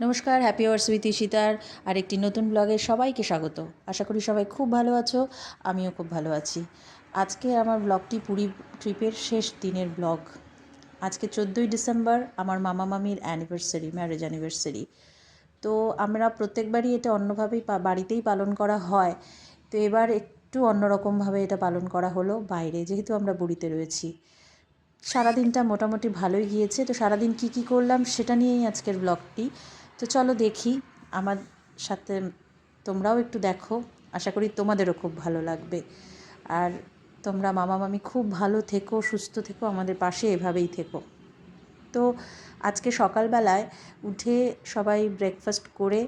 নমস্কার happy hours with ইশিতার আর একটি নতুন ব্লগে সবাইকে স্বাগত। আশা করি সবাই খুব ভালো আছো, আমিও খুব ভালো আছি। আজকে আমার ব্লগটি পুরী ট্রিপের শেষ দিনের ব্লগ আজকে চোদ্দোই ডিসেম্বর, আমার মামা মামির অ্যানিভার্সারি ম্যারেজ অ্যানিভার্সারি তো আমরা প্রত্যেকবারই এটা অন্যভাবেই বাড়িতেই পালন করা হয়। তো এবার একটু অন্যরকমভাবে এটা পালন করা হলো বাইরে, যেহেতু আমরা বুড়িতে রয়েছি। সারাদিনটা মোটামুটি ভালোই গিয়েছে। তো সারাদিন কি কি করলাম, সেটা নিয়েই আজকের ব্লগটি তো চলো দেখি, আমার সাথে তোমরাও একটু দেখো। আশা করি তোমাদেরও খুব ভালো লাগবে। আর তোমরা মামা মামি খুব ভালো থেকো, সুস্থ থেকো, আমাদের পাশে এভাবেই থেকো। তো আজকে সকালবেলায় উঠে সবাই ব্রেকফাস্ট করে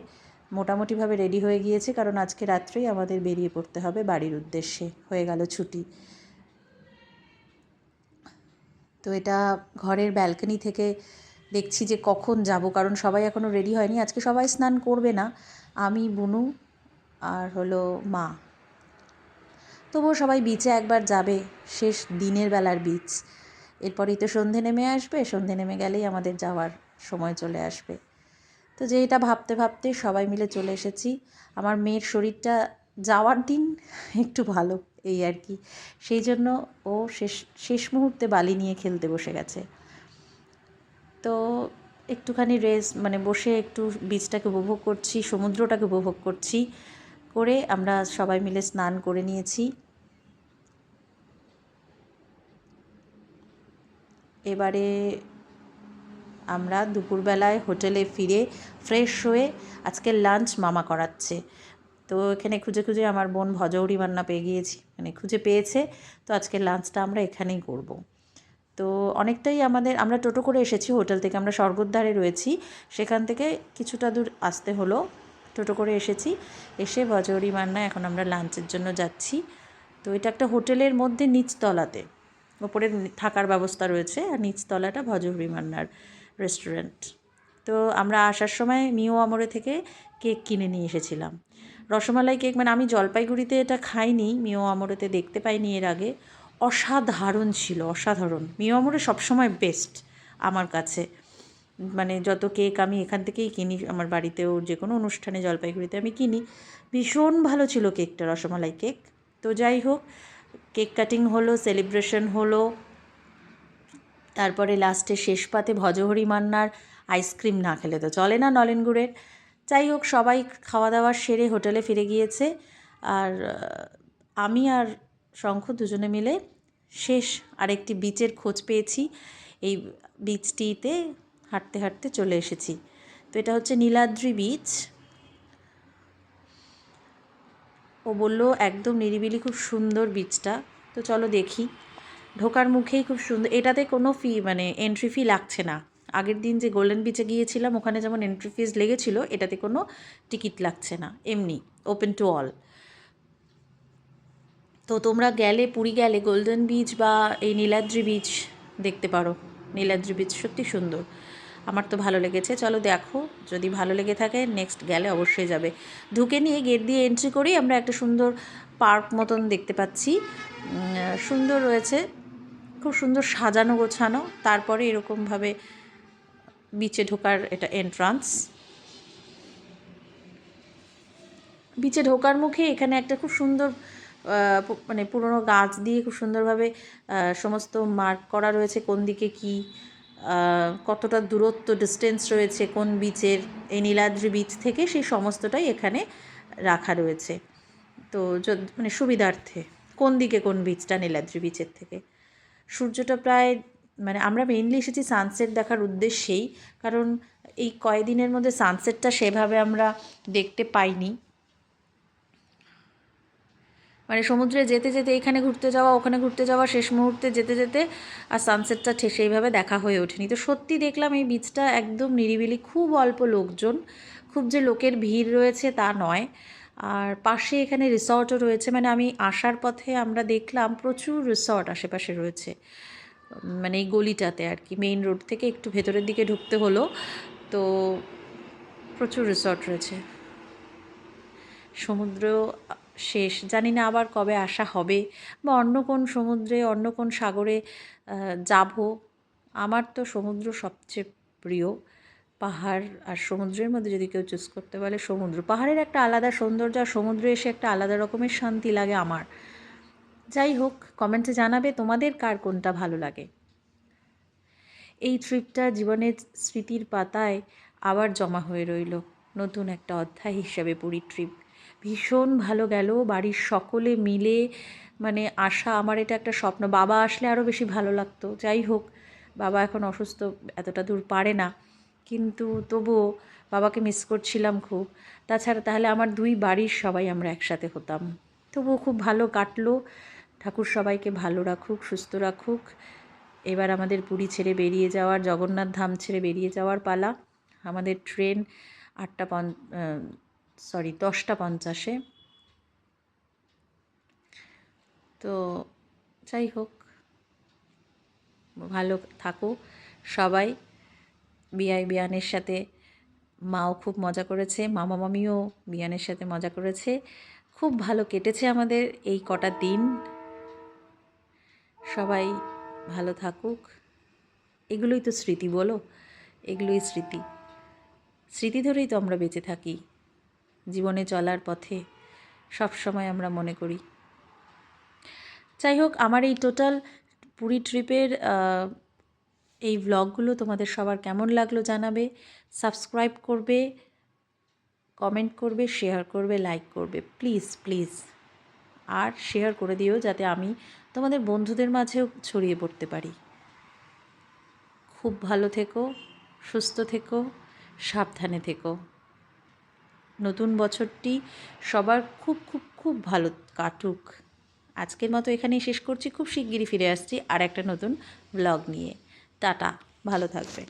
মোটামুটিভাবে রেডি হয়ে গিয়েছে, কারণ আজকে রাত্রেই আমাদের বেরিয়ে পড়তে হবে বাড়ির উদ্দেশ্যে, হয়ে গেল ছুটি। তো এটা ঘরের ব্যালকনি থেকে দেখছি যে কখন যাব, কারণ সবাই এখনও রেডি হয়নি। আজকে সবাই স্নান করবে না। আমি, বুনু আর হলো মা। তবুও সবাই বিচে একবার যাবে, শেষ দিনের বেলার বিচ এরপরেই তো সন্ধে নেমে আসবে, সন্ধে নেমে গেলেই আমাদের যাওয়ার সময় চলে আসবে। তো যে এটা ভাবতে ভাবতে সবাই মিলে চলে এসেছি। আমার মেয়ের শরীরটা যাওয়ার দিন একটু ভালো, এই আর কি। সেই জন্য ও শেষ শেষ মুহূর্তে বালি নিয়ে খেলতে বসে গেছে। তো একটুখানি রেস মানে বসে একটু বীজটাকে উপভোগ করছি, সমুদ্রটাকে উপভোগ করছি করে আমরা সবাই মিলে স্নান করে নিয়েছি। এবারে আমরা দুপুরবেলায় হোটেলে ফিরে ফ্রেশ হয়ে আজকে লাঞ্চ মামা করাচ্ছে। তো এখানে খুঁজে খুঁজে আমার বোন ভজৌরি রান্না পেয়ে গিয়েছি মানে খুঁজে পেয়েছে। তো আজকে লাঞ্চটা আমরা এখানেই করব। তো অনেকটাই আমাদের, আমরা টোটো করে এসেছি হোটেল থেকে, আমরা স্বর্গদ্বারে রয়েছি। সেখান থেকে কিছুটা দূর আসতে হলো, টোটো করে এসেছি। এসে ভজৌরি মান্না, এখন আমরা লাঞ্চের জন্য যাচ্ছি। তো এটা একটা হোটেলের মধ্যে নিচতলাতে, ওপরে থাকার ব্যবস্থা রয়েছে, আর নিচতলাটা ভজৌরি মান্নার রেস্টুরেন্ট। তো আমরা আসার সময় মিও আমরে থেকে কেক কিনে নিয়ে এসেছিলাম। রসমালাই কেক মানে আমি জলপাইগুড়িতে এটা খাইনি, মিও আমরেতে দেখতে পাইনি এর আগে। অসাধারণ ছিল, অসাধারণ। মিও আমরে সবসময় বেস্ট আমার কাছে। মানে যত কেক আমি এখান থেকেই কিনি, আমার বাড়িতেও যে কোনো অনুষ্ঠানে, জলপাইগুড়িতে আমি কিনি, ভীষণ ভালো ছিল কেকটা রসমালাই কেক তো যাই হোক কেক কাটিং হলো সেলিব্রেশন হলো, তারপরে লাস্টে শেষ পাতে ভজহরি মান্নার আইসক্রিম না খেলে তো চলে না নলেন গুড়ের। যাই হোক, সবাই খাওয়া দাওয়া সেরে হোটেলে ফিরে গিয়েছে। আর আমি আর শঙ্খ দুজনে মিলে শেষ আরেকটি বিচের খোঁজ পেয়েছি। এই বিচটিতে হাঁটতে হাঁটতে চলে এসেছি। তো এটা হচ্ছে নীলাদ্রি বিচ। ও বলল, একদম নিরিবিলি, খুব সুন্দর বিচটা। তো চলো দেখি। ঢোকার মুখেই খুব সুন্দর। এটাতে কোনো ফি মানে এন্ট্রি ফি লাগছে না। আগের দিন যে গোল্ডেন বিচে গিয়েছিলাম, ওখানে যেমন এন্ট্রি ফিজ লেগেছিল, এটাতে কোনো টিকিট লাগছে না। এমনি ওপেন টু অল তো তোমরা গেলে, পুরী গেলে গোল্ডেন বিচ বা এই নীলাদ্রি বিচ দেখতে পারো। নীলাদ্রি বিচ সত্যি সুন্দর। আমার তো ভালো লেগেছে। চলো দেখো, যদি ভালো লেগে থাকে নেক্সট গেলে অবশ্যই যাবে। ঢুকে নিয়ে গেট দিয়ে এন্ট্রি করেই আমরা একটা সুন্দর পার্ক মতন দেখতে পাচ্ছি। সুন্দর রয়েছে। খুব সুন্দর সাজানো গোছানো। তারপরে এরকমভাবে বিচে ঢোকার এটা এন্ট্রান্স বিচে ঢোকার মুখে এখানে একটা খুব সুন্দর মানে পুরনো গাছ দিয়ে খুব সুন্দরভাবে সমস্ত মার্ক করা রয়েছে কোন দিকে কি কতটা দূরত্ব ডিস্টেন্স রয়েছে কোন বিচের, এই নীলাদ্রি বিচ থেকে সেই সমস্তটাই এখানে রাখা রয়েছে। তো মানে সুবিধার্থে, কোন দিকে কোন বিচটা নীলাদ্রি বিচের থেকে? সূর্যটা প্রায় মানে আমরা মেইনলি এসেছি সানসেট দেখার উদ্দেশ্যেই, কারণ এই কয়দিনের মধ্যে সানসেটটা সেভাবে আমরা দেখতে পাইনি। মানে সমুদ্রে যেতে যেতে এখানে ঘুরতে যাওয়া, ওখানে ঘুরতে যাওয়া, শেষ মুহূর্তে যেতে যেতে আর সানসেটটা সেইভাবে দেখা হয়ে ওঠেনি। তো সত্যি দেখলাম এই বিচটা একদম নিরিবিলি, খুব অল্প লোকজন, খুব যে লোকের ভিড় রয়েছে তা নয়। আর পাশে এখানে রিসর্টও রয়েছে মানে আমি আসার পথে আমরা দেখলাম প্রচুর রিসর্ট আশেপাশে রয়েছে। মানে এই গলিটাতে আর কি মেইন রোড থেকে একটু ভেতরের দিকে ঢুকতে হলো, তো প্রচুর রিসর্ট রয়েছে। সমুদ্র শেষ। জানি না আবার কবে আসা হবে বা অন্য কোন সমুদ্রে, অন্য কোন সাগরে যাব। আমার তো সমুদ্র সবচেয়ে প্রিয়। পাহাড় আর সমুদ্রের মধ্যে যদি কেউ চুজ করতে বলে সমুদ্র। পাহাড়ের একটা আলাদা সৌন্দর্য আর সমুদ্রে এসে একটা আলাদা রকমের শান্তি লাগে আমার। যাই হোক কমেন্টে জানাবে তোমাদের কার কোনটা ভালো লাগে। এই ট্রিপটা জীবনের স্মৃতির পাতায় আবার জমা হয়ে রইল। নতুন একটা অধ্যায় হিসাবে পুরী ট্রিপ ভীষণ ভালো গেল। বাড়ির সকলে মিলে মানে আশা, আমার এটা একটা স্বপ্ন। বাবা আসলে আরও বেশি ভালো লাগতো। যাই হোক, বাবা এখন অসুস্থ, এতটা দূর পারে না। কিন্তু তবুও বাবাকে মিস করছিলাম খুব। তাছাড়া তাহলে আমার দুই বাড়ির সবাই আমরা একসাথে হতাম। তবুও খুব ভালো কাটলো। ঠাকুর সবাইকে ভালো রাখুক, সুস্থ রাখুক। এবার আমাদের পুরী ছেড়ে বেরিয়ে যাওয়ার, জগন্নাথ ধাম ছেড়ে বেরিয়ে যাওয়ার পালা। আমাদের ট্রেন আটটা পন সরি, দশটা পঞ্চাশে। তো যাই হোক, ভালো থাকো সবাই। বিআই বিয়ানের সাথে মাও খুব মজা করেছে, মামা মামিও বিয়ানের সাথে মজা করেছে। খুব ভালো কেটেছে আমাদের এই কটা দিন। সবাই ভালো থাকুক। এগুলোই তো স্মৃতি বলো, এগুলোই স্মৃতি। স্মৃতি ধরেই তো আমরা বেঁচে থাকি। জীবনে চলার পথে সব সময় আমরা মনে করি। যাই হোক আমার এই টোটাল পুরী ট্রিপের এই ব্লগগুলো তোমাদের সবার কেমন লাগল জানাবে। সাবস্ক্রাইব করবে, কমেন্ট করবে, শেয়ার করবে, লাইক করবে। Please please. আর শেয়ার করে দিও যাতে আমি তোমাদের বন্ধুদের মাঝেও ছড়িয়ে পড়তে পারি। খুব ভালো থেকো, সুস্থ থেকো, সাবধানে থেকো। নতুন বছরটি সবার খুব খুব খুব ভালো কাটুক। আজকের মতো এখানেই শেষ করছি। খুব শিগগিরই ফিরে আসছি আর একটা নতুন ব্লগ নিয়ে। টাটা, ভালো থাকবে